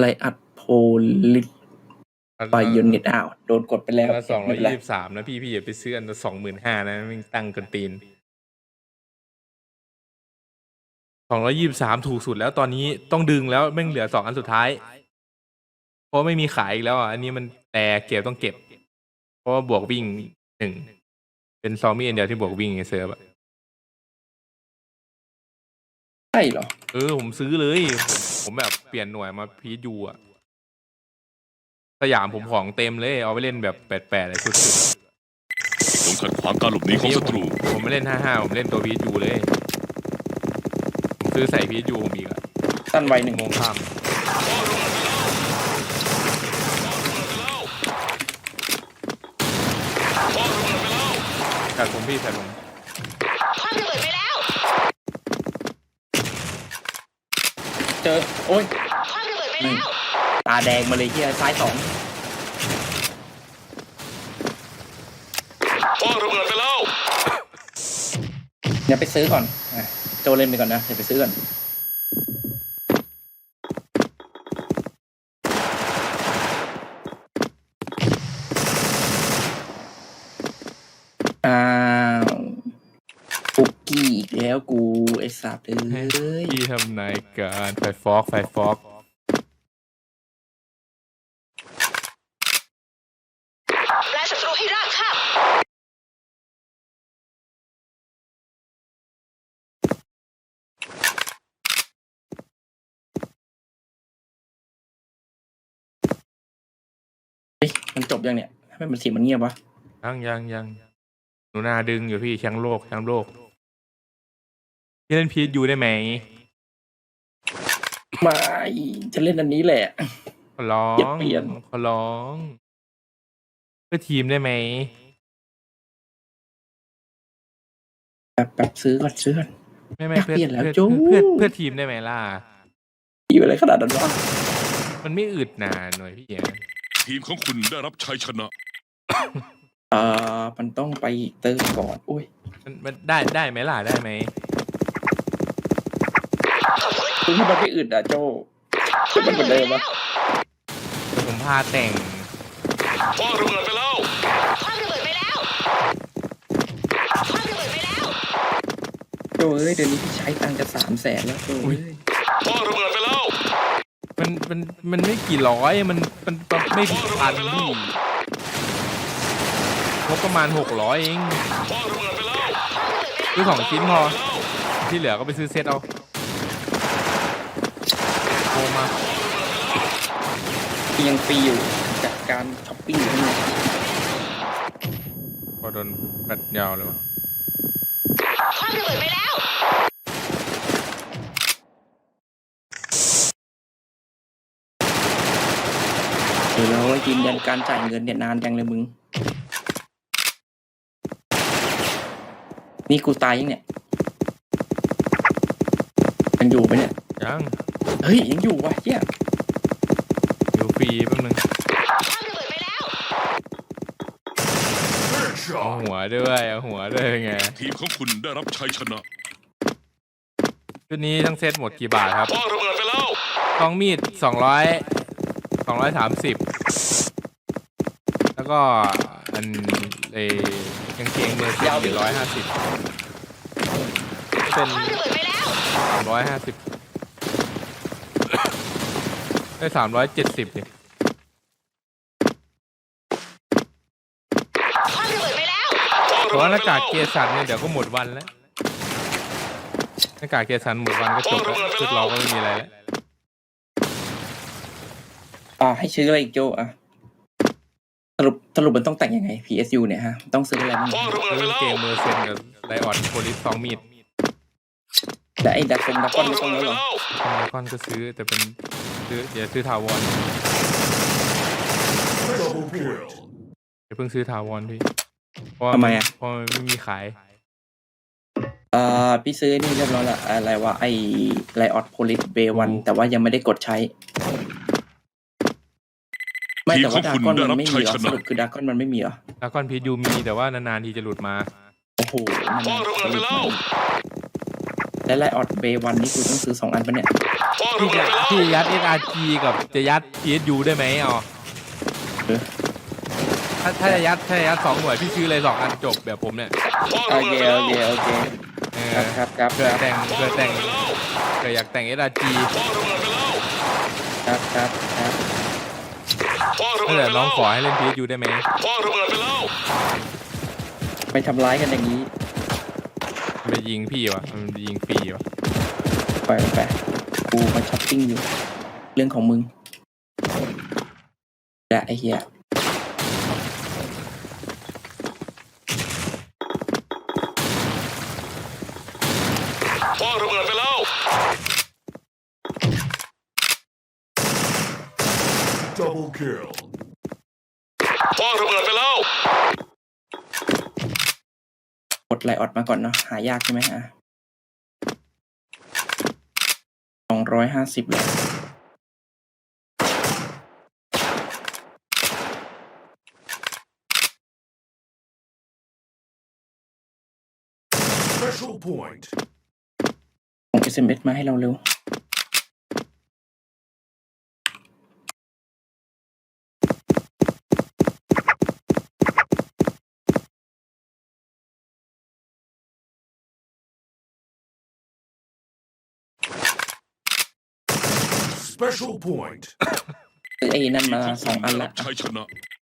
ไลอัดโพลิไปยูนิตอ้าวโดนกดไปแล้วละสองร้อยไม่เป็นไรยี่สิบสามนะพี่พี่อย่าไปซื้ออันละสองหมื่นห้านะมันตั้งกันตีนสองร้อยี่สิบสามถูกสุดแล้วตอนนี้ต้องดึงแล้วแม่งเหลือสองอันสุดท้าย เพราะไม่มีขายอีกแล้วอะอันนี้มันแต่เก็บต้องเก็บ เพราะว่าบวกวิ่งหนึ่งเป็นซอมบี้อันเดียวที่บวกวิ่งไงเซิร์ฟอะ ใช่เหรอ เออผมซื้อเลยผมแบบเปลี่ยนหน่วยมาพียูอะสยามผมของเต็มเลย เอาไปเล่นแบบแปดแปดเลยสุดๆจงขัดขวางการหลบหนีของศัตรู ผมไม่เล่นห้าห้าผมเล่นตัวพีจูเลยผมซื้อใส่พีจูผมอีกอะสั้นไวหนึ่งโมงข้ามแผ่นผมพี่แผ่นผม คว้างระเบิดไปแล้ว เจอ โอ้ยคว้างระเบิดไปแล้วตาแดงมาเลยเฮียซ้ายสองคว้างระเบิดไปแล้วเดี๋ยวไปซื้อก่อนอะโจเล่นไปก่อนนะเดี๋ยวไปซื้อก่อนอ้าวปุกกี้อีกแล้วกูไอ้ สัตว์เอ้ยพี่ทำนายการไฟฟอกไฟฟอกแปลศัตรูให้ราบคาบเฮ้ยมันจบยังเนี่ยทำไมมันเสียงมันเงียบวะ ยังยังยังหนูนาดึงอยู่พี่แชงโลกแชงโลก พี่เล่นพีจูได้ไหมไม่จะเล่นอันนี้แหละ ขอร้ออย่างเปลี่ยน ขอร้องเพื่อทีมได้ไหมแบบแบบซื้อก่อนซื้อก่อน ไม่ไม่อยากเพื่อเปลี่ยนแล้วเพื่อจู๊ เพื่อเพื่อทีมได้ไหมล่ะอยู่อะไรขนาดนั้นวะมันไม่อึดหนาหน่อยพี่อะทีมของคุณได้รับชัยชนะเอ่อมันต้องไปเติมก่อนอุ้ย มันมันได้ได้ไหมล่ะได้ไหม ขอบคุณคุณที่มันไม่อึดอะโจคว้างมันระเหมืเบิอดนไปเดิมแล้ปะวผมพาแต่งคว้างระเบิดไปแล้วคว้างระเบิดไปแล้วคว้างระเบิดไปแล้วโจเอ้ยเดี๋ยวนี้พี่ใช้ตังค์จะสามแสนแล้วโจเอ้ยคว้างระเบิดไปแล้วมันมันมันไม่กี่ร้อยมันมันมันไม่ถึงพันพี่งบประมาณหกร้อยเองคว้างระเบิดไปแล้วซื้อสองชิ้นพอที่เหลือก็ไปซื้อเซตเอา โทรมาพี่ยังฟรีอยู่จากการช้อปปิ้งอยู่นี่พอโดนแบตยาวเลยวะคว้างระเบิดไปแล้ว เดี๋ยวเรายืนยันการจ่ายเงินเนี่ยนานจังเลยมึง นี่กูตายยังเนี่ยยังอยู่ไหมเนี่ย ยังเฮ้ยยังอยู่วะเฮียอยู่ฟรีแป๊บนึงคว้างระเบิดไปแล้วเอาหัวด้วยเอาหัวด้วยเป็นไงทีมของคุณได้รับชัยชนะชุดนี้ทั้งเซตหมดกี่บาทครับคว้างระเบิดไปแล้วกองมีดสองร้อยสองร้อยสามสิบแล้วก็อันเอกางเกงเมอร์ซี่ร้อยห้าสิบเป็นคว้างระเบิดไปแล้วสามร้อยห้าสิบ ได้สามร้อยเจ็ดสิบเนี่ยคว้างระเบิดไปแล้ว เพราะว่าหน้ากากเกียร์สันเนี่ยเดี๋ยวก็หมดวันแล้วหน้ากากเกียร์สันหมดวันก็จบแล้วชุดเราก็ไม่มีอะไรแล้วอ่าให้ซื้ออะไรอีกโจอะสรุปสรุปมันต้องแต่งยังไง PSU เนี่ยฮะต้องซื้ออะไรบ้างคว้างระเบิดไปเรื่องแล้วเกมเมอร์เซนกับไลออนโพลิสสองมีดแต่ไอ้ดักคงดักคก้อว้านงไม่ระต้องเบิดแล้วไปหรอแล้วคอนก็ซื้อแต่เป็น ซื้อเดี๋ยวซื้อทาวอนเดี๋ยวเพิ่งซื้อทาวอนพี่เพราะว่าทำไมอะเพราะมันไม่มีขายเอ่อพี่ซื้อนี่เรียบร้อยละอะไรวะไอ้ไลออดโพลิสเบวันแต่ว่ายังไม่ได้กดใช้ ไม่แต่ว่าดากอนมันไม่มีเหรอสรุปคือดากอนมันไม่มีเหรอ แล้วก้อนพียูมีแต่ว่านานๆทีจะหลุดมา โอ้โหมันคว้างระเบิดไปแล้ว แต่และไลออดเบวันนี่กูต้องซื้อสองอันปะเนี่ยพ่อระพี่เบิจะดไปแล้วพี่ยัด SRG กับจะยัด PSU ได้ไหมเอาเออถ้าถ้าจะยัดถ้าจะยัดสองหน่วยพี่ซื้อเลยสองอันจบแบบผมเนี่ยพ่อโอระเบิเคดไปแล้โอวเคโอเคเอครัอบครับครับเผื่อครับแต่งพ่อเผื่อระแต่เบิงดไปแล้วเผื่ออยากแต่ง SRG พ่อระเบิดไปแล้วครับครับครับพ่อระถ้าเบิดเกิดไปน้แล้องวขอให้เล่น PSU ได้ไหมพ่อระเบิดไปแล้วไปทำร้ายกันอย่างนี้มัน ไปยิงพี่วะมันไปยิงฟรีวะไปไปไปกูมาช้อปปิ้งอยู่ เรื่องของมึงและไอ้เหี้ยพ่อระเบิดไปแล้ว Double kill. พ่อระเบิดไปแล้ว ก ดไลออดมาก่อนเนาะหายากใช่ไหมฮะสองร้อยห้าสิบเลย Special point. ส่ง SMS มาให้เราเร็ว Special point. ซื้อไอ้นั่นมาสองอันละชัยชนะ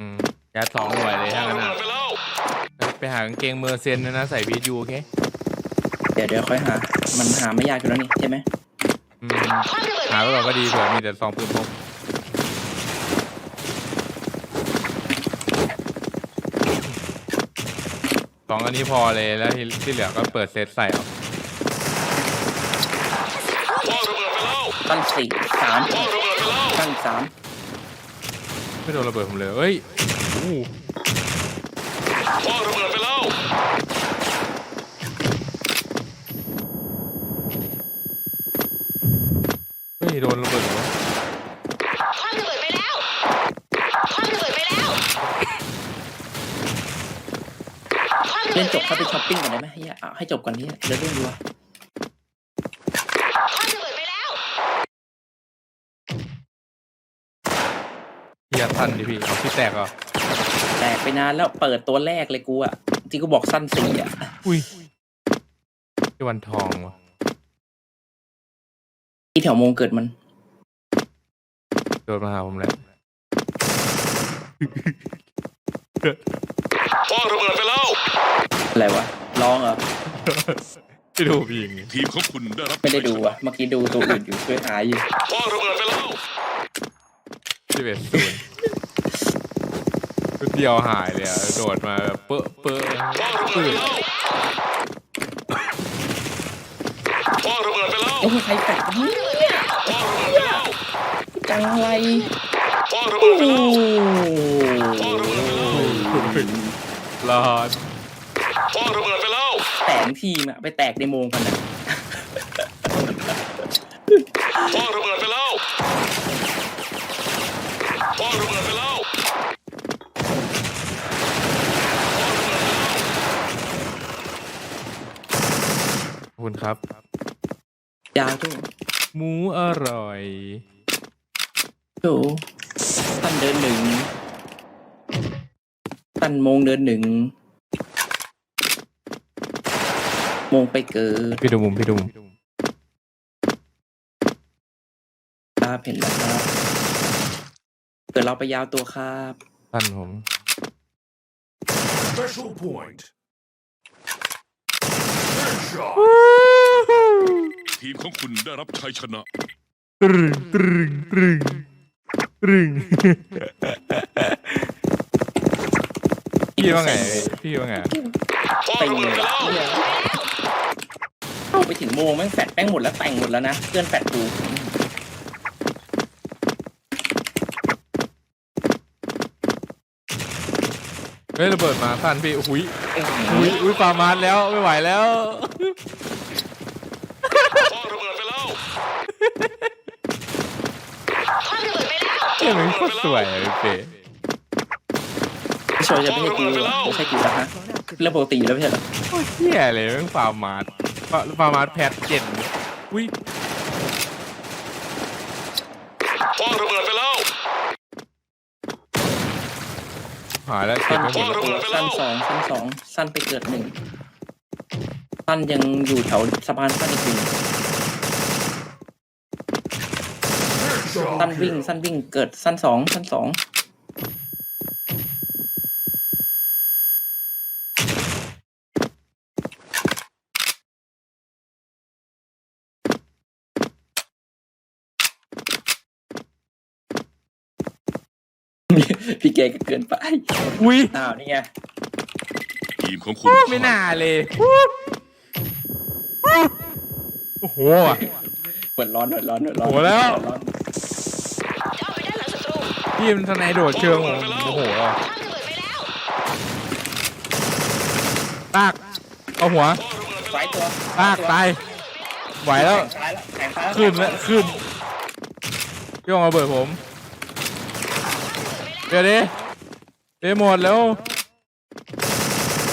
อืมยัดสองหน่วยเลยพ่อถ้างั้ระนเบิอะดไปแล้วไปหากางเกงเมอร์เซนนะนะใส่ PSU โอเคเดี๋ยวเดี๋ยวค่อยหา มันหาไม่ยากอยู่แล้วนี่ใช่ไหมอืมคว้างระเบิดไปหาไว้ก่อนแล้วก็ดีเผื่อมีแต่ซองปืนพกสองอันนี้พอเลยแล้วที่ที่เหลือก็เปิดเซตใส่เอา พ่อระเบิด ไปแล้วตั้งสี่สามพ่อระเบิดไปแล้วตั้งสามไม่โดนระเบิดผมเลยเอ้ยโอ้โหพ่อระเบิดไปแล้วเฮ้ยโดนระเบิดเหรอวะคว้างระเบิดไปแล้วคว้างระเบิดไปแล้วคว้างระเล่เบินดจไปบเข้าไปแล้วช้อปปิ้งก่อนได้ไหมเฮียเอาให้จบก่อนนี่เดี๋ยวเรื่องดูวะ คว้างระเบิดไปแล้ว เฮี ยทันดิพี่เอาพี่แตกเหรอแตกไปนานแล้วเปิดตัวแรกเลยกูอะที่กูบอกสั้นสี่อะอุ้ยพี่วันทองวะที่แถวโมงเกิดมัน โดนมาหาผมแล้วพ่อระเบิดไปแล้ว อะไรวะร้องเหรอไม่ดูพี่ยิงทีมของคุณได้รับไม่ได้ดูชัยชอะเมื่อกี้ดูตัวอื่นอยู่ช่วยหาอยู่นะพ่อระเบิดไปแล้ว ที่เป็นศูนย์ชุดเดียวหายเลยอะโดดมาแบบเปอะเปอะพ่อระเบิดไปแล้วพ่อระเบิดไปแล้วเอ้ยใครแตกเนี่ยพ่อระเบิดไปแล้วจังไรพ่อระโอ้เบิดไปโหแล้วพ่อระเบิดไปแล้วรอดพ่อระเบิดไปแล้วแตกทีมอะไปแตกในโมงกันนะพ่อระเบิดไปแล้วพ่อระเบิดไปแล้ว ขอบ คุณครับ ยาวจุ๊หมูอร่อยโจตันเดินหนึ่งตันโมงเดินหนึ่งโมงไปเกิดพี่ดูมุมพี่ดูมุมครับเห็นแล้วครับเกิดเราไปยาวตัวครับท่านผม Special point. Headshot. ทีมของคุณได้รับชัยชนะ ตรึงตรึงตรึงตรึงพี่ว่าไงพี่ว่าไงพ่อเต็งระเบิเลดยไปละแล้วเข้าไปถึงโมงแม่งแฟดแป้งหมดแล้วแต่งหมดแล้วนะเพื่อนแฟดกู เฮ้ยระเบิดมาสั้นพี่อุ้ยอุ้ยอุ้ยปามาดแล้วไม่ไหวแล้วพ่อระเบิดไปแล้วคว้างระเบิดไปแล้วเฮ้ยมันโคตรสวยอะพี่เป๊ะพี่โชยจะไม่ใช่กูเหรอไม่ใช่กูนะฮะเรื่องปกติอยู่แล้วไม่ใช่เหรอโคตรเฮี้ยเลยแม่งปามาดฟาฟาร์มาร์แพทเจ็ดอุ้ย คว้างระเบิดไปแล้ว หายแล้วเก็สั้บนไม่หมเจ็ดบสั้นสองสั้นสองสั้นไปเกิดหนึ่งสั้นยังอยู่แถวสะพานสั้นอีกหนึ่ง Headshot สั้นวิ่ง kill. สั้นวิ่งเกิดสั้นสองสั้นสอง พี่เกก็เกินไปอุ้ยอ้าวนี่ไงทีมของคุณไม่น่าเลยโอ้โหเปิดร้อนเปิดร้อนเปิดร้อนโหแล้วเปิดร้อนจ้องไปด้านหลังศัตรูพี่มันทนายโดดเชิงผมโอ้โหคว้างระเบิดไปแล้วตากเอาหัวไฟตัวตากตายไหวแล้วแข่งซ้ายแล้วแข่งซ้ายแล้วขึ้นแล้วขึ้นพี่องเอาเบิดผม เดี๋ยวดิเดี๋ยวหมดแล้ว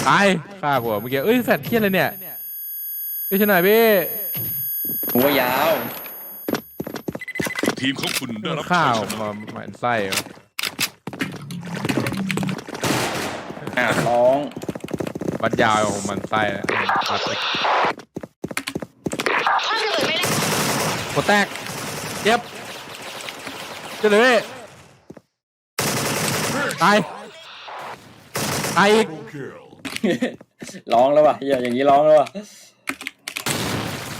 ตายฆ่ากูอะเมื่อกี้เอ้ยแฟดเทียนเลยเนี่ยพี่ชนหน่อยพี่หัวยาว ทีมของคุณได้รับข้าชัวยชนะมาหมันไส้เหรออะร้อง วัดยาวของมันไส้นะวัดไปคว้างระเบิดไปแล้วหัวแตกเจ็บเจะเลยพี่ ตาย ตายอีก Double kill. ร้องแล้วว่ะอย่าอย่างนี้ร้องแล้วว่ะ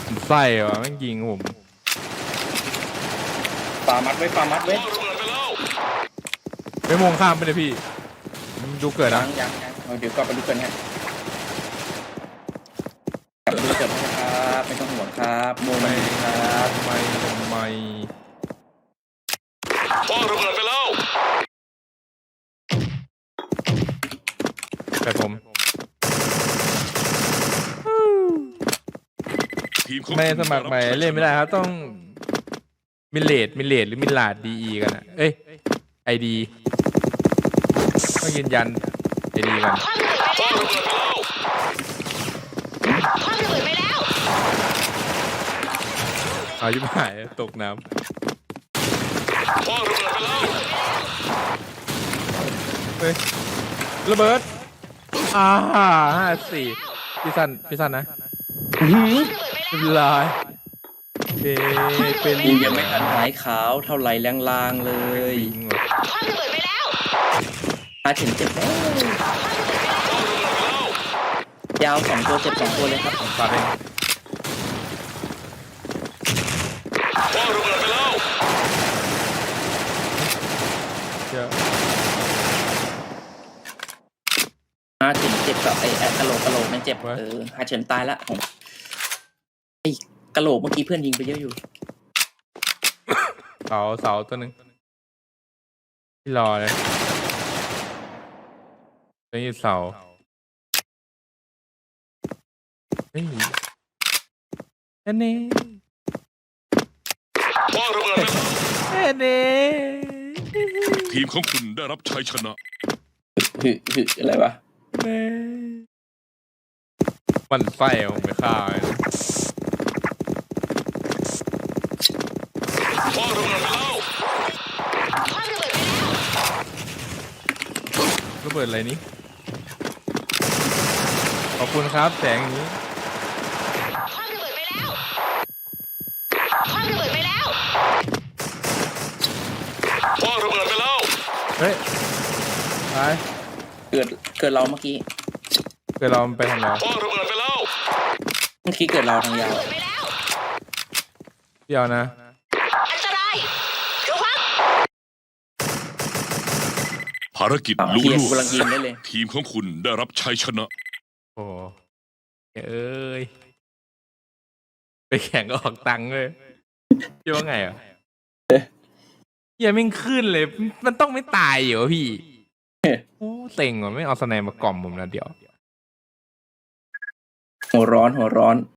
มันไส้ว่ะแม่งยิงผมปามัดไว้ปามัดไว้คว้างระเบิดไปแล้วไม่มองข้ามไปเลยพี่มันดูเกิดยันะงยังยังเอาเดี๋ยวกลับไปดูกันฮะกลับไปดูกันนะครับไม่ต้องห่วงครับโมไมครับ ทำไมทำไม คว้างระเบิดไป แล้วแต่ผม ทีมของไม่ได้คุณสมัครใหม่ด้บชัยชะเล่นไม่ได้ครับ ต้องมิเลดมิเลดหรือมิลาดดีกันอะเอ้ยไอดีต้องยืนยันไอดีกันคว้างระเบิดไปคว้าแล้งวระเบิดไปแล้วคว้างระเบิดไปแล้วเอาชิบหายตกน้คว้างระเบิดไปแล้วำเฮ้ยระเบิด อ่าห้าสี่พี่สันพี่สันนะอื้อหือเรียบร้อยเปเป็นกูยังไม่ทันหายขาวเท่าไหร่แรงๆเลยลิงว่ะคว้างระเบิดไปแล้วมาถึงเจ็บแล้วยาวสองตัวเจ็บสองตัวเลยครับผมตัดเอง คว้างระเบิดไปแล้ว เดี๋ยว มาถึงเจ็บกับไอ้ไอ้กะโหลกกะโหลกไม่ เจ็บเออหาเฉินตายละผมไอ้กะโหลกเมื่อกี้เพื่อนยิงไปเยอะอยู่ เสาเสาตัวหนึ่งที่รอเลยตัวนี้เสาเฮ้ยอันนี้คว้างระเบิดไปแล้วอันนี้ทีมของคุณได้รับชัยชนะ หึหึอะไรวะมั นไส้ผมไปฆ่าเลยคว้างระเบิดไปแล้วคว้างระเบิดไปแล้วระเบิดอะไรนี้ ขอบคุณครับแสงอย่างนี้คว้างระเบิดไปแล้วคว้างระเบิดไปแล้วคว้างระเบิดไปแล้วเฮ้ยตายเกิดเกิดเราเมื่อกี้ เกิดเราไปทำแล้วคว้างระเบิดไปแล้ว เมื่อกี้เกิดเราทางยาวระเบิดไปแล้วเดี๋ยวนะ อันตรายระวังภารกิจอะลุเทียนล่วกำลังยิงได้เลย ทีมของคุณได้รับชัยชนะ โอ้เอ้ย ไปแข่งก็ออกตังค์เลยพี่ว่าไงอะเหี้ยังไม่งขึ้นเลย มันต้องไม่ตายเหรอพี่โอ้เต็งว่ะไม่เอาสไนมากล่อมผมนะเดี๋ยว หัวร้อนหัวร้อน